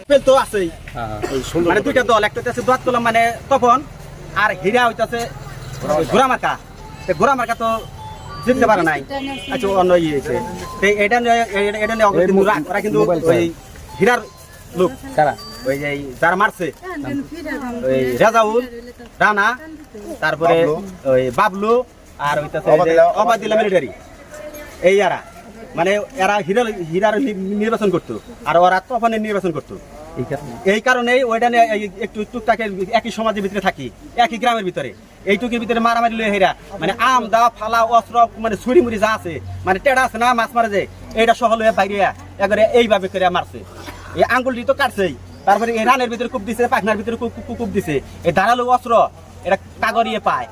Apple তো আছেই মানে দুইটা দল একটা দোয়াত কলম মানে তখন আর হীরা হইতাছে মার্কা মার্কা তো জিততে পারে নাই আচ্ছা অন্য ইয়ে হয়েছে এটা এটা- নিয়ে ওরা কিন্তু ওই হীরার লোক কারা ওই যে যারা মারছে ওই রেজাউল রানা তারপরে ওই বাবলু আর হইতাছে যে অবাদিল্লা মিলিটারি এই এরা। মানে এরা হীরা হীরার নি- নির্বাচন করতো। আর ওরা তফানের নির্বাচন করতো। এই কারণে? ওইটা নিয়ে একটু টুকটাকে একই সমাজের ভিতরে থাকি একই গ্রামের ভিতরে। এইটুকুর ভিতরে মারামারি লয়ে হেরা। মানে আম দা ফালা অস্ত্র মানে ছুরি মুড়ি যা আছে মানে টেড়া আছে না মাছ মারে যে এইটা সহ লয়ে বাইরে একবারে এইভাবে করে মারছে। এই আঙ্গুলটি তো কাটছেই। তারপরে এই রানের ভিতরে কূপ দিছে পাখনার ভিতরে কূপ দিছে। এই ধারালো অস্ত্র এটা কাগরিয়ে পায়।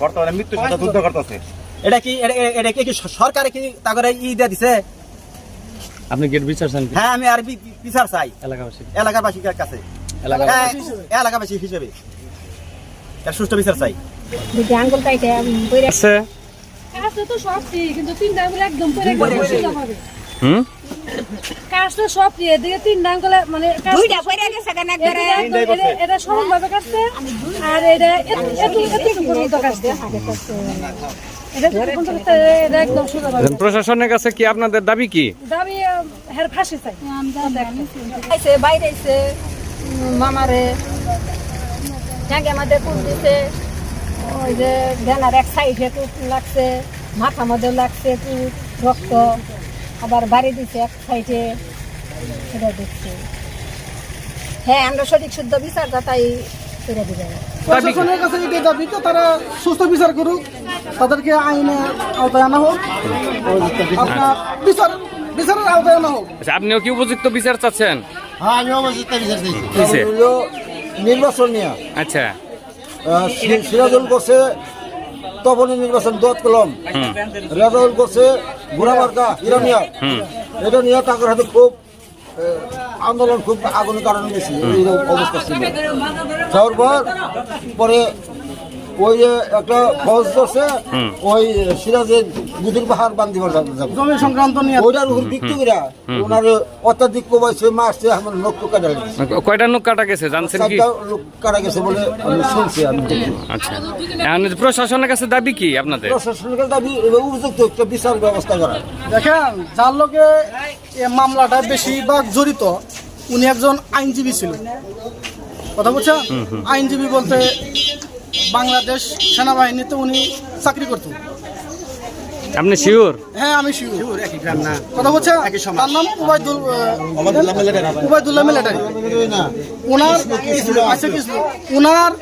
বর্তমানে মৃত্যুর সাথে যুদ্ধ করতেছে। এটা কি এটা- কি সরকারে কি তাগরে ই দিয়ে দিছে? আপনি গেট বিচার চান হ্যাঁ আমি আর বিচার চাই। এলাকাবাসী। এলাকাবাসীর কাছে। এলাকা হ্যাঁ, এলাকাবাসী হিসেবে। এর সুষ্ঠু বিচার চাই। আঙ্গুল কাইটে বইরে আছে। কাজটা তো সব কিন্তু তিনটা আঙ্গুল একদম পরে গেছে হবে। হুম? কাজটা সব ঠিক এদিকে তিনটা আঙ্গুল মানে দুইটা বইরে গেছে কেন একবারে? এটা- এটা সমানভাবে কাটছে আর এটা এত- এত এত পর্যন্ত কাটছে প্রশাসনের কাছে কি আপনাদের দাবি কি? দাবি হের ফাঁসি চাই। আইছে বাইরে আইছে মামারে। জাগে আমাদের কুল দিছে ওই যে বেলার এক সাইডে কুট লাগছে মাথা মধ্যে লাগছে কুট রক্ত। আবার বাড়ি দিছে এক সাইডে এটা দেখছে। হ্যাঁ আমরা সঠিক শুদ্ধ বিচার তাই প্রশাসনের কাছে এটাই দাবি তো তারা সুস্থ বিচার করুক তাদেরকে আইনে আওতায় আনা হোক। আপনার বিচার বিচারের আওতায় আনা হোক। আচ্ছা আপনিও কি উপযুক্ত বিচার চাচ্ছেন? হ্যাঁ আমি অবশ্যই তা বিচার চাইছি। নির্বাচন নিয়ে। আচ্ছা। সিরাজুল করছে তপনের নির্বাচন দোয়াত কলম। রেজাউল করছে গুড়ামার্কা ইরানিয়া এটা নিয়ে তাদের হাতে খুব আন্দোলন খুব আগুন কারণ বেশি। অবস্থা ছিল। যাওয়ার পর পরে ওই যে একটা ফৌজ করছে ওই সিরাজের গুদির পাহাড় বান্ধিবার জমি সংক্রান্ত নিয়ে ওইটার উপর ভিত্তি করে ওনার অত্যাধিক প্রবাসে মারছে আমার নক্ষ কাটা গেছে। কয়টা নোক কাটা গেছে জানছেন কি? লোক কাটা গেছে বলে আমি শুনছি আমি আচ্ছা। এখন প্রশাসনের কাছে দাবি কি আপনাদের? প্রশাসনিকের দাবি এবার উপযুক্ত একটা বিচার ব্যবস্থা করা। দেখেন যার লোকে এই মামলাটা বেশিরভাগ জড়িত উনি একজন আইনজীবী ছিল। কথা বলছেন আইনজীবী বলতে বাংলাদেশ সেনাবাহিনীতে উনি চাকরি করতেন। আপনি শিওর? হ্যাঁ আমি শিওর। একই গ্রাম না। কথা বলছেন একই সমাজ। তার নাম উবাইদুল আহ, অবাদুল্লাহ মিলিটারি। Ubaidullah military. ওনার আচ্ছা কিছু ওনার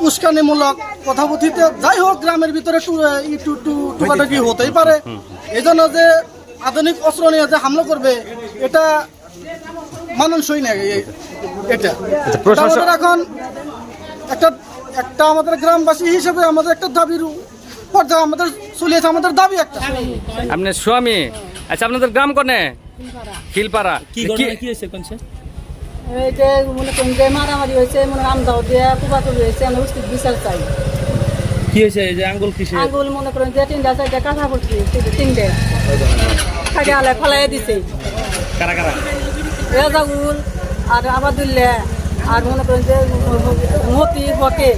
উস্কানিমূলক কথাবথিতে যাই হোক গ্রামের ভিতরে টু- একটু একটু টুকাটাকি হতেই পারে। এই জন্য যে আধুনিক অস্ত্র নিয়ে যে হামলা করবে এটা মানানসই না এটা। আমাদের এখন একটা একটা আমাদের গ্রামবাসী হিসেবে আমাদের একটা দাবির পর্যায়ে আমাদের চলিয়েছে আমাদের দাবি একটা। আপনার স্বামী। আচ্ছা আপনাদের গ্রাম কনে? খিলপাড়া। কি এইটা মনে যে মারামারি হয়েছে মনে আমদাও দিয়ে কুবাতুলি হয়েছে আমরা উচিত বিচার চাই। কি হয়েছে? এই যে আঙ্গুল কিসে আঙ্গুল মনে করেন যে তিনটা চারটা কাঁথা তিনটে খাটে ফলাই দিছে। কারা কারা? রেজাগুল আর আবাদুল্লাহ। আর মনে করেন যে মতি বকে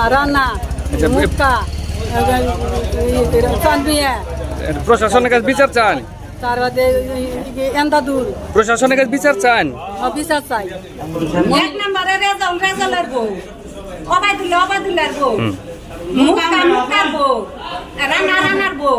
আর রান্না আচ্ছা, মুক্তা চানবিয়া। প্রশাসনের কাছে বিচার চান? তার বাদে এন্দাদুল। প্রশাসনের কাছে বিচার চান? বিচার চাই। এক নম্বরে রেজাউল রেজাউলের বউ। অবাইদুল্লাহ অবাইদুল্লাহর বউ। মুক্তা মুক্তার বউ। রান্না রান্নার বউ।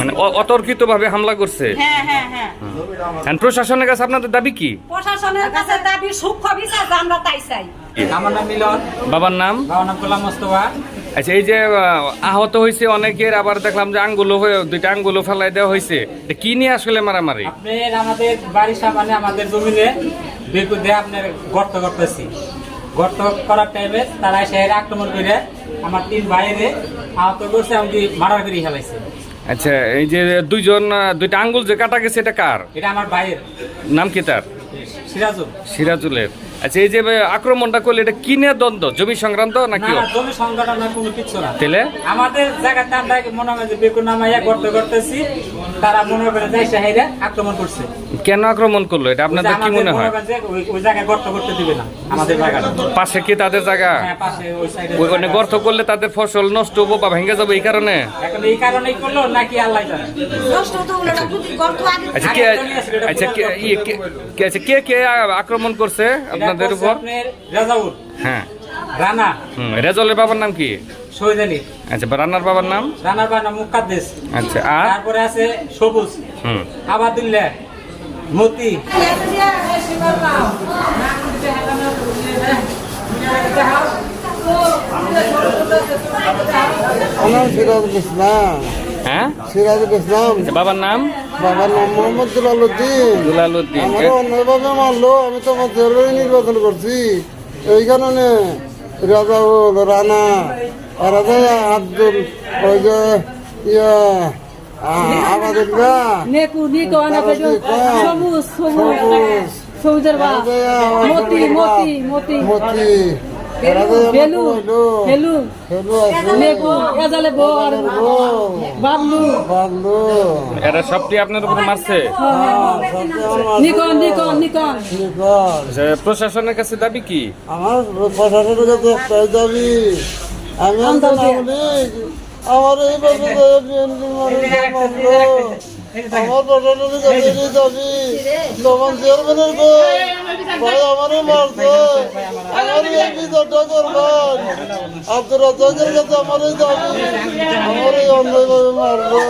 মানে অতর্কিত ভাবে হামলা করছে? হ্যাঁ হ্যাঁ হ্যাঁ। প্রশাসনের কাছে আপনাদের দাবি কি? প্রশাসনের কাছে দাবি সূক্ষ্ম বিচার আমরা তাই চাই। আমার নাম মিলন। বাবার নাম? বাবার নাম গোলাম মোস্তফা। আচ্ছা এই যে আহত হয়েছে অনেকের আবার দেখলাম যে আঙ্গুলো দুইটা আঙ্গুলো ফেলাই দেওয়া হয়েছে। কি নিয়ে আসলে মারামারি? আপনার আমাদের বাড়ির সামনে আমাদের জমিনে বেকু আপনার গর্ত করতেছি। গর্ত করার টাইমে তারা এসে আক্রমণ করে আমার তিন বাইরে আহত করছে এমনকি মারার করে ফেলাইছে। আচ্ছা এই যে দুইজন দুইটা আঙ্গুল যে কাটা গেছে এটা কার? এটা আমার ভাইয়ের। নাম কি তার? সিরাজুল। সিরাজুলের। আচ্ছা এই যে আক্রমণটা করলে এটা কি নিয়ে দ্বন্দ্ব? জমি সংক্রান্ত না নাকি জমি সংগঠন না কোনো কিছু না। তেলে আমাদের জায়গাতে আমরা মনে হয় যে বেকু নামাইয়া গর্ত করতেছি তারা মনে করে আক্রমণ করছে। কেন আক্রমণ করল? এটা আপনাদের কি মনে হয়? ওই- জায়গায় গর্ত করতে দিবে না আমাদের জায়গাটা পাশে কি তাদের জায়গা? হ্যাঁ পাশে ওই সাইডে গর্ত করলে তাদের ফসল নষ্ট হব বা ভেঙে যাবে এই কারণে? এখন এই কারণেই করল নাকি আল্লাহ জানে? আচ্ছা কে আচ্ছা কে ইয়ে কে- কে- আচ্ছা কে কে আ- আক্রমণ করছে? আপনাদের উপর? আপনার হ্যাঁ। রানা। হুম রেজলের বাবার নাম কি? শহীদ আলী আচ্ছা বা রান্নার বাবার নাম? রানার বানা মুকাদ্দেস। আচ্ছা আর? তারপরে আছে সবুজ। হুম। আবাদুল্লাহ। মতি। হ্যাঁ? সিরাজুল ইসলাম। আচ্ছা, বাবার নাম? বাবার নাম মোহাম্মদ দুলালুদ্দিন দুলালউদ্দিন আমার অন্যায়ভাবে মারলো আমি তো আমার জরুরি নির্বাচন করছি। এই কারণে রাজাউল রানা রাজা আব্দুল ওই যে ইয়া আ- আমাদের গা নেকু নিকো আনাপে সবুজ সবুজ সবুজ। সবুজের বা রাজা মতি মতি মতি। মতি। এরা সবটি আপনার উপর মারছে? নিকন নিকট আচ্ছা, প্রশাসনের কাছে দাবি কি? আমার প্রশাসনের কাছে একটাই দাবি। আমি আমার এই আমার প্রশাসনের কাছে এই দাবি তখন চেয়ারম্যানের কই ভাই আমারই মারছে আমার এই বিচারটা করবেন আব্দুর রাজাকের কাছে আমার এই দাবি আমার এই অন্যায়ভাবে মারলো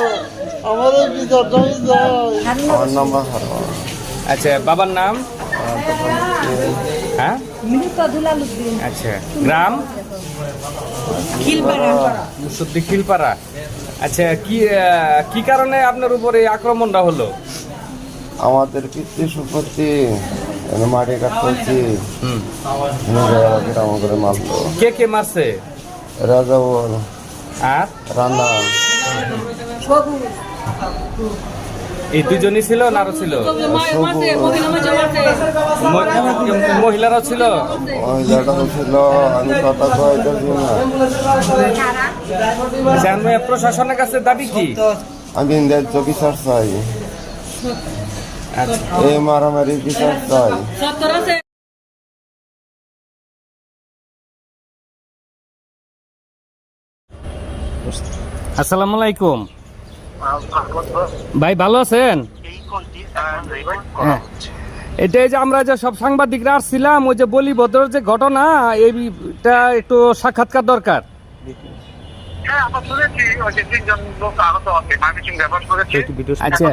আমার এই বিচারটা আমি চাই আমার নাম্বার আচ্ছা বাবার নাম হ্যাঁ আচ্ছা গ্রাম মুসুদ্দি খিলপাড়া আচ্ছা কি কি কারণে আপনার উপরে এই আক্রমণটা হলো? আমাদের পিতৃ সম্পত্তি এনে মাটি কাটতেছি কেমন করে মারলো। কে কে মারছে? রাজা বল আর? রান্না। এই দুজনই ছিল না আরও ছিল? মহিলারাও ছিল? প্রশাসনের কাছে দাবি কি? আমি বিচার চাই। আচ্ছা। এই মারামারি বিচার চাই। আসসালামু আলাইকুম। ভাই ভালো আছেন? হ্যাঁ। এটাই যে আমরা যে সব সাংবাদিকরা আসছিলাম ওই যে বলি ভদ্র যে ঘটনা এইটা একটু সাক্ষাৎকার দরকার। হ্যাঁ আচ্ছা।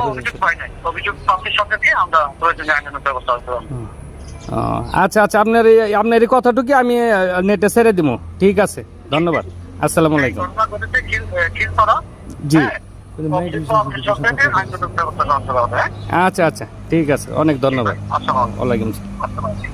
আচ্ছা আচ্ছা আপনার এই- আপনার এই কথাটুকু আমি নেটে ছেড়ে দিব ঠিক আছে। ধন্যবাদ। আসসালামু আলাইকুম। জি। করা হবে হ্যাঁ। আচ্ছা আচ্ছা ঠিক আছে অনেক ধন্যবাদ। আসসালাম ওয়ালাইকুম আসসালাম।